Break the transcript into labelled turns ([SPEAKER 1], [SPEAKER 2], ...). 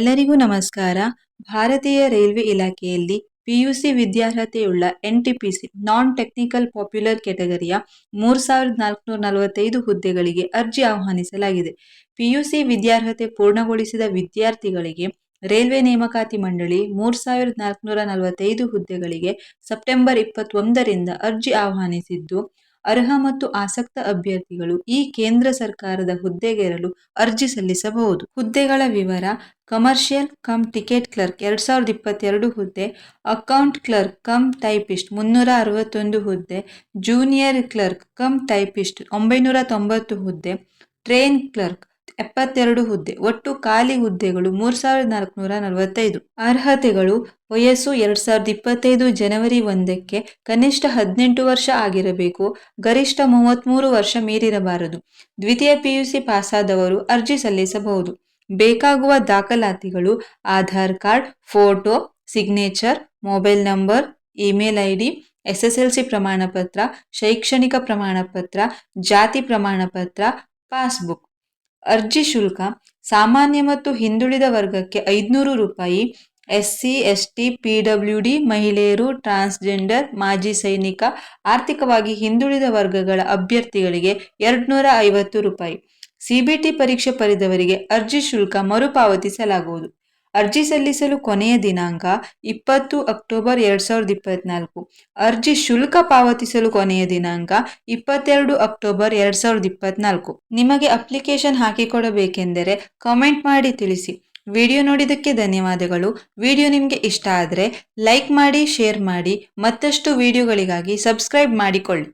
[SPEAKER 1] ಎಲ್ಲರಿಗೂ ನಮಸ್ಕಾರ. ಭಾರತೀಯ ರೈಲ್ವೆ ಇಲಾಖೆಯಲ್ಲಿ PUC ವಿದ್ಯಾರ್ಹತೆಯುಳ್ಳ N TPC non technical popular ಕೆಟಗರಿಯ ಮೂರು ಸಾವಿರದ ನಾಲ್ಕುನೂರ ನಲವತ್ತೈದು ಹುದ್ದೆಗಳಿಗೆ ಅರ್ಜಿ ಆಹ್ವಾನಿಸಲಾಗಿದೆ. ಪಿಯುಸಿ ವಿದ್ಯಾರ್ಹತೆ ಪೂರ್ಣಗೊಳಿಸಿದ ವಿದ್ಯಾರ್ಥಿಗಳಿಗೆ ರೈಲ್ವೆ ನೇಮಕಾತಿ ಮಂಡಳಿ ಮೂರು ಸಾವಿರದ ನಾಲ್ಕುನೂರ ನಲವತ್ತೈದು ಹುದ್ದೆಗಳಿಗೆ ಸೆಪ್ಟೆಂಬರ್ ಇಪ್ಪತ್ತೊಂದರಿಂದ ಅರ್ಜಿ ಆಹ್ವಾನಿಸಿದ್ದು ಅರ್ಹ ಮತ್ತು ಆಸಕ್ತ ಅಭ್ಯರ್ಥಿಗಳು ಈ ಕೇಂದ್ರ ಸರ್ಕಾರದ ಹುದ್ದೆಗೇರಲು ಅರ್ಜಿ ಸಲ್ಲಿಸಬಹುದು. ಹುದ್ದೆಗಳ ವಿವರ, ಕಮರ್ಷಿಯಲ್ ಕಮ್ ಟಿಕೆಟ್ ಕ್ಲರ್ಕ್ ಎರಡು ಸಾವಿರದ ಇಪ್ಪತ್ತೆರಡು ಹುದ್ದೆ, ಅಕೌಂಟ್ ಕ್ಲರ್ಕ್ ಕಮ್ ಟೈಪಿಸ್ಟ್ ಮುನ್ನೂರ ಅರವತ್ತೊಂದು ಹುದ್ದೆ, ಜೂನಿಯರ್ ಕ್ಲರ್ಕ್ ಕಮ್ ಟೈಪಿಸ್ಟ್ ಒಂಬೈನೂರ ತೊಂಬತ್ತು ಹುದ್ದೆ, ಟ್ರೈನ್ ಕ್ಲರ್ಕ್ ಎಪ್ಪತ್ತೆರಡು ಹುದ್ದೆ, ಒಟ್ಟು ಖಾಲಿ ಹುದ್ದೆಗಳು ಮೂರು ಸಾವಿರದ ನಾಲ್ಕುನೂರ ನಲವತ್ತೈದು. ಅರ್ಹತೆಗಳು, ವಯಸ್ಸು ಎರಡು ಸಾವಿರದ ಇಪ್ಪತ್ತೈದು ಜನವರಿ ಒಂದಕ್ಕೆ ಕನಿಷ್ಠ ಹದಿನೆಂಟು ವರ್ಷ ಆಗಿರಬೇಕು, ಗರಿಷ್ಠ ಮೂವತ್ತ್ಮೂರು ವರ್ಷ ಮೀರಿರಬಾರದು. ದ್ವಿತೀಯ ಪಿಯುಸಿ ಪಾಸಾದವರು ಅರ್ಜಿ ಸಲ್ಲಿಸಬಹುದು. ಬೇಕಾಗುವ ದಾಖಲಾತಿಗಳು, Aadhaar card, photo, signature, mobile number, email I D S S L C ಪ್ರಮಾಣಪತ್ರ, ಶೈಕ್ಷಣಿಕ ಪ್ರಮಾಣಪತ್ರ, ಜಾತಿ ಪ್ರಮಾಣಪತ್ರ, ಪಾಸ್ಬುಕ್. ಅರ್ಜಿ ಶುಲ್ಕ ಸಾಮಾನ್ಯ ಮತ್ತು ಹಿಂದುಳಿದ ವರ್ಗಕ್ಕೆ ಐದುನೂರು ರೂಪಾಯಿ. S C S T P W D ಮಹಿಳೆಯರು, ಟ್ರಾನ್ಸ್ಜೆಂಡರ್, ಮಾಜಿ ಸೈನಿಕ, ಆರ್ಥಿಕವಾಗಿ ಹಿಂದುಳಿದ ವರ್ಗಗಳ ಅಭ್ಯರ್ಥಿಗಳಿಗೆ ಎರಡುನೂರ ಐವತ್ತು ರೂಪಾಯಿ. ಸಿಬಿಟಿ ಪರೀಕ್ಷೆ ಪಡೆದವರಿಗೆ ಅರ್ಜಿ ಶುಲ್ಕ ಮರುಪಾವತಿಸಲಾಗುವುದು. ಅರ್ಜಿ ಸಲ್ಲಿಸಲು ಕೊನೆಯ ದಿನಾಂಕ ಇಪ್ಪತ್ತು ಅಕ್ಟೋಬರ್ ಎರಡು ಸಾವಿರದ ಇಪ್ಪತ್ತ್ನಾಲ್ಕು ಅರ್ಜಿ ಶುಲ್ಕ ಪಾವತಿಸಲು ಕೊನೆಯ ದಿನಾಂಕ ಇಪ್ಪತ್ತೆರಡು ಅಕ್ಟೋಬರ್ ಎರಡು ಸಾವಿರದ ಇಪ್ಪತ್ತ್ನಾಲ್ಕು ನಿಮಗೆ ಅಪ್ಲಿಕೇಶನ್ ಹಾಕಿಕೊಡಬೇಕೆಂದರೆ ಕಾಮೆಂಟ್ ಮಾಡಿ ತಿಳಿಸಿ. ವಿಡಿಯೋ ನೋಡಿದ್ದಕ್ಕೆ ಧನ್ಯವಾದಗಳು. ವಿಡಿಯೋ ನಿಮಗೆ ಇಷ್ಟ ಆದರೆ ಲೈಕ್ ಮಾಡಿ, ಶೇರ್ ಮಾಡಿ. ಮತ್ತಷ್ಟು ವಿಡಿಯೋಗಳಿಗಾಗಿ ಸಬ್ಸ್ಕ್ರೈಬ್ ಮಾಡಿಕೊಳ್ಳಿ.